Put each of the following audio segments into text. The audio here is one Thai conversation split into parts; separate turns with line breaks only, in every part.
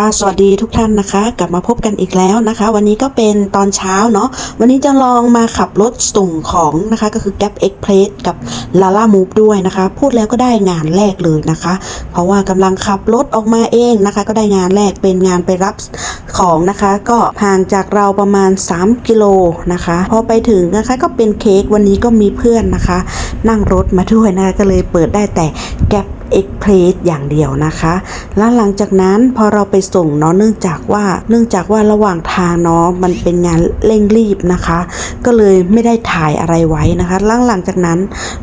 ค่ะสวัสดีทุกท่านนะคะ กลับมาพบกันอีกแล้วนะคะ วันนี้ก็เป็นตอนเช้าเนาะวันนี้จะลองมาขับรถส่งของนะคะก็คือ Gap Express กับ Lala Move ด้วยนะคะ พูดแล้วก็ได้งานแรกเลยนะคะ เพราะว่ากำลังขับรถออกมาเองนะคะ ก็ได้งานแรกเป็นงานไปรับของนะคะ ก็ห่างจากเราประมาณ 3 กิโลนะคะพอไปถึงนะคะก็เป็นเค้กวันนี้ก็มีเพื่อนนะคะ นั่งรถมาด้วยนะคะก็เลยเปิดได้แต่ Gap เอ็กเพรสอย่างเดียวนะคะ แล้วหลังจากนั้นพอเราไปส่งเนาะเนื่องจากว่า เนื่องจากว่าระหว่างทางเนาะมันเป็นงานเร่งรีบนะคะ ก็เลยไม่ได้ถ่ายอะไรไว้นะคะหลังหลังจากนั้น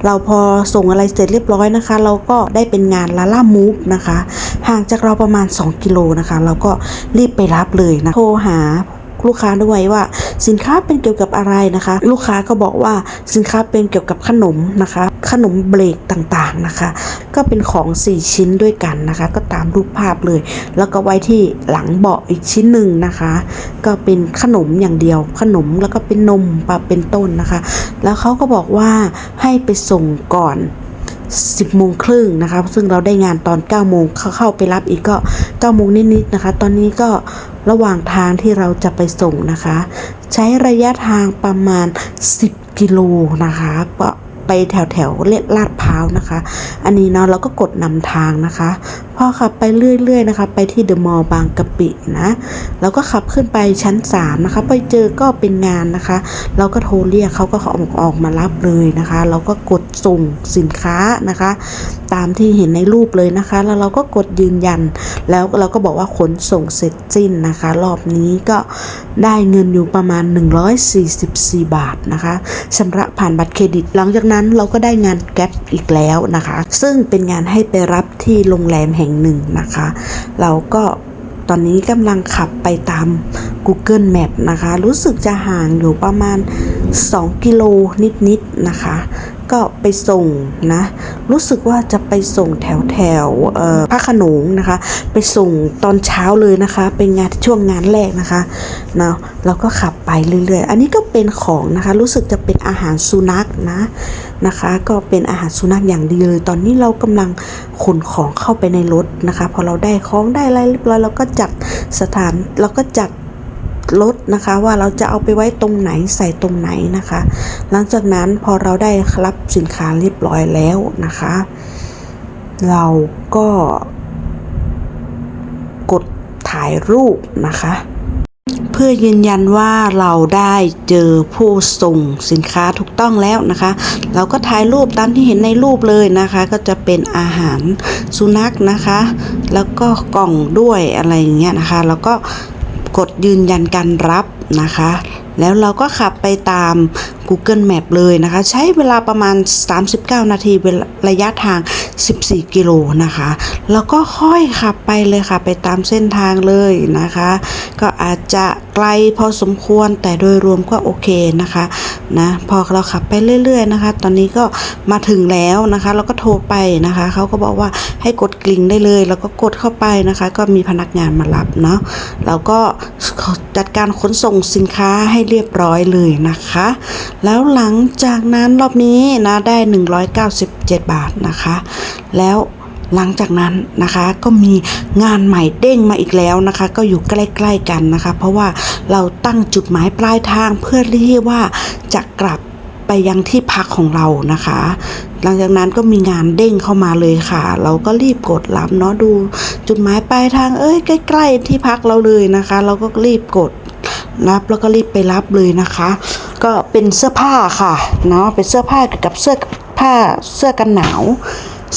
เราพอส่งอะไรเสร็จเรียบร้อยนะคะ เราก็ได้เป็นงานลาล่ามูฟนะคะ ห่างจากเราประมาณ 2 กิโลนะคะ เราก็รีบไปรับเลยนะโทรหา ลูกค้าด้วยว่า สินค้าเป็นเกี่ยวกับอะไรนะคะ ลูกค้าก็บอกว่าสินค้าเป็นเกี่ยวกับขนมนะคะ ขนมเบรกต่างๆนะคะ ก็เป็นของ 4 ชิ้นด้วยกันนะคะ ก็ตามรูปภาพเลย แล้วก็ไว้ที่หลังเบาะอีกชิ้นหนึ่งนะคะ ก็เป็นขนมอย่างเดียว ขนมแล้วก็เป็นนมปะเป็นต้นนะคะ แล้วเขาก็บอกว่าให้ไปส่งก่อน10โมงครึ่งนะคะ ซึ่งเราได้งานตอน9โมงเขาเข้าไปรับอีกก็9โมงนิดๆนะคะ ตอนนี้ก็ ระหว่างทางที่เราจะไปส่งนะคะ ใช้ระยะทางประมาณ 10 กิโลนะคะก็ไปแถวแถวเลลาดพร้าวนะคะ อันนี้เนาะเราก็กดนำทางนะคะพอขับไปเรื่อย ๆ นะคะ ไปที่เดอะมอลล์บางกะปินะแล้วก็ขับขึ้นไปชั้น 3 นะคะ ไปเจอก็เป็นงานนะคะ เราก็โทรเรียกเขาก็ออกออกมารับเลยนะคะ เราก็กดส่งสินค้านะคะ ตามที่เห็นในรูปเลยนะคะ แล้วเราก็กดยืนยัน แล้วเราก็บอกว่าขนส่งเสร็จสิ้นนะคะ รอบนี้ก็ได้เงินอยู่ประมาณ 144 บาทนะคะชำระผ่านบัตรเครดิต หลังจากนั้นเราก็ได้งานแก๊ปอีกแล้วนะคะ ซึ่งเป็นงานให้ไปรับที่โรงแรมแห่งหนึ่งนะคะ เราก็ตอนนี้กำลังขับไปตาม Google Map นะคะ รู้สึกจะห่างอยู่ประมาณ 2 กิโลนิดๆนะคะ ก็ไปส่งนะ รู้สึกว่าจะไปส่งแถวแถวพระขนงนะคะ ไปส่งตอนเช้าเลยนะคะ เป็นงานช่วงงานแรกนะคะเนาะเราก็ขับไปเรื่อยๆ อันนี้ก็เป็นของนะคะ รู้สึกจะเป็นอาหารสุนัขนะนะคะ ก็เป็นอาหารสุนัขอย่างดีเลย ตอนนี้เรากำลังขนของเข้าไปในรถนะคะ พอเราได้ของได้อะไรเรียบร้อยเราก็จัดสถานเราก็จัด รถนะคะ ว่าเราจะเอาไปไว้ตรงไหนใส่ตรงไหนนะคะ หลังจากนั้นพอเราได้รับสินค้าเรียบร้อยแล้วนะคะ เราก็กดถ่ายรูปนะคะ เพื่อยืนยันว่าเราได้เจอผู้ส่งสินค้าถูกต้องแล้วนะคะ เราก็ถ่ายรูปตามที่เห็นในรูปเลยนะคะ ก็จะเป็นอาหารสุนัขนะคะ แล้วก็กล่องด้วยอะไรอย่างเงี้ยนะคะ แล้วก็ กดยืนยันการรับนะคะ แล้วเราก็ขับไปตาม Google Map เลยนะคะ ใช้เวลาประมาณ 39 นาทีระยะทาง 14 กิโลนะคะ แล้วก็ค่อยขับไปเลยค่ะ ไปตามเส้นทางเลยนะคะ ก็อาจจะไกลพอสมควรแต่โดยรวมก็โอเคนะคะนะพอเราขับไปเรื่อย ๆ นะคะ ตอนนี้ก็มาถึงแล้วนะคะ เราก็โทรไปนะคะเขาก็บอกว่าให้กดกลิ่งได้เลยแล้วก็กดเข้าไปนะคะ ก็มีพนักงานมารับเนาะเราก็จัดการขนส่งสินค้าให้เรียบร้อยเลยนะคะ แล้วหลังจากนั้นรอบนี้นะได้ 197 บาทนะคะ แล้ว หลังจากนั้นนะคะก็มีงานใหม่เด้งมาอีกแล้วนะคะ ก็อยู่ใกล้ ๆกันนะคะ เพราะว่าเราตั้งจุดหมายปลายทางเพื่อที่ว่าจะกลับไปยังที่พักของเรานะคะ หลังจากนั้นก็มีงานเด้งเข้ามาเลยค่ะ เราก็รีบกดรับเนาะดู จุดหมายปลายทางเอ้ยใกล้ ๆ ที่พักเราเลยนะคะ เราก็รีบกดรับแล้วก็รีบไปรับเลยนะคะ ก็เป็นเสื้อผ้าค่ะเนาะเป็นเสื้อผ้าเกี่ยวกับเสื้อผ้าเสื้อกันหนาว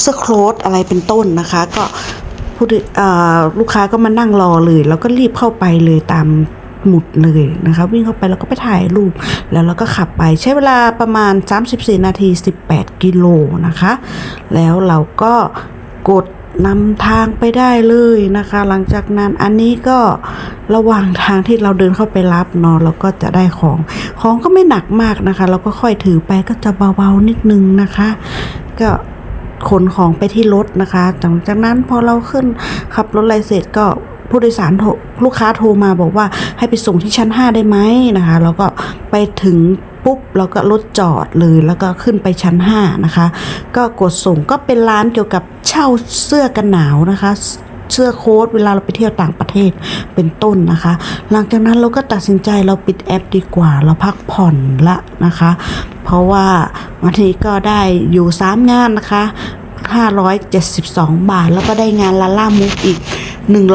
เสื้อโค้ทอะไรเป็นต้นนะคะ ก็ผู้อ่อลูกค้าก็มานั่งรอเลย แล้วก็รีบเข้าไปเลยตามหมุดเลยนะคะ วิ่งเข้าไปแล้วก็ไปถ่ายรูป แล้วเราก็ขับไปใช้เวลาประมาณ 34 นาที 18 กิโลนะคะ แล้วเราก็กดนำทางไปได้เลยนะคะ หลังจากนั้นอันนี้ก็ระหว่างทางที่เราเดินเข้าไปรับเนาะเราก็จะได้ของ ของก็ไม่หนักมากนะคะ เราก็ค่อยถือไปก็จะเบาๆนิดนึงนะคะ ก็ ขนของไปที่รถนะคะหลังจากนั้นพอเราขึ้นขับรถอะไรเสร็จก็ผู้โดยสารโทรลูกค้าโทรมาบอกว่าให้ไปส่งที่ชั้น 5 ได้ไหมนะคะแล้วก็ไปถึงปุ๊บเราก็รถจอดเลยแล้วก็ขึ้นไปชั้น 5 นะคะ ก็กดส่งก็เป็นร้านเกี่ยวกับเช่าเสื้อกันหนาวนะคะเสื้อโค้ทเวลาเราไปเที่ยวต่างประเทศเป็นต้นนะคะ หลังจากนั้นเราก็ตัดสินใจเราปิดแอปดีกว่า เราพักผ่อนละนะคะ เพราะว่าวันนี้ก็ได้อยู่3งานนะคะ 572 บาท แล้วก็ได้งานลาล่ามูฟอีก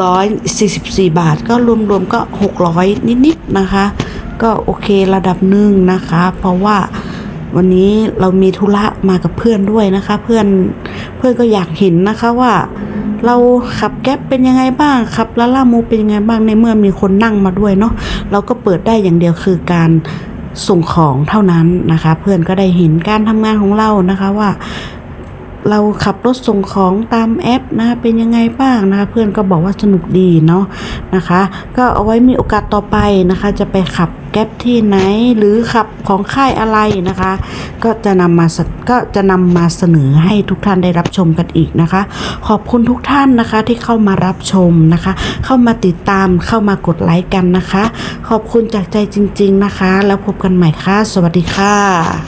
144 บาท ก็รวมๆก็ 600 นิดๆนะคะ ก็โอเคระดับหนึ่งนะคะ เพราะว่าวันนี้เรามีธุระมากับเพื่อนด้วยนะคะ เพื่อนเพื่อนก็อยากเห็นนะคะว่า เราขับแก๊ปเป็นยังไงบ้างขับลาล่ามูเป็นยังไงบ้างในเมื่อมีคนนั่งมาด้วยเนาะเราก็เปิดได้อย่างเดียวคือการ ส่งของเท่านั้นนะคะ เพื่อนก็ได้เห็นการทำงานของเรานะคะว่า เราขับรถส่งของตามแอปนะคะเป็นยังไงบ้างนะคะเพื่อนก็บอกว่าสนุกดีเนาะนะคะ ก็เอาไว้มีโอกาสต่อไปนะคะ จะไปขับแก๊ปที่ไหนหรือขับของค่ายอะไรนะคะ ก็จะนำมาสก็จะนำมาเสนอให้ทุกท่านได้รับชมกันอีกนะคะ ขอบคุณทุกท่านนะคะที่เข้ามารับชมนะคะ เข้ามาติดตามเข้ามากดไลค์กันนะคะ ขอบคุณจากใจจริง ๆนะคะ แล้วพบกันใหม่ค่ะ สวัสดีค่ะ